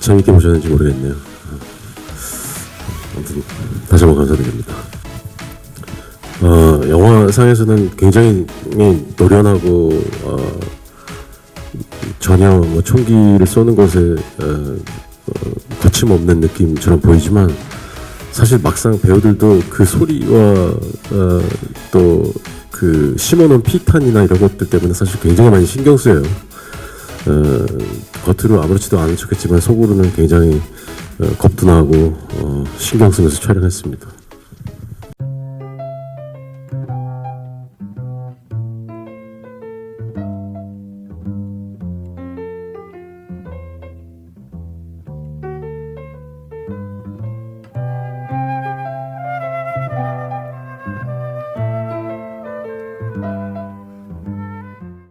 재밌게 보셨는지 모르겠네요. 아무튼 다시 한번 감사드립니다. 어, 영화상에서는 굉장히 노련하고 어, 전혀 뭐 총기를 쏘는 것에 어, 어, 거침없는 느낌처럼 보이지만 사실 막상 배우들도 그 소리와 어, 또그 심어놓은 피탄이나 이런 것들 때문에 사실 굉장히 많이 신경 쓰여요. 어, 겉으로 아무렇지도 않은 척했지만 속으로는 굉장히 어, 겁도 나고 어, 신경 쓰면서 촬영했습니다.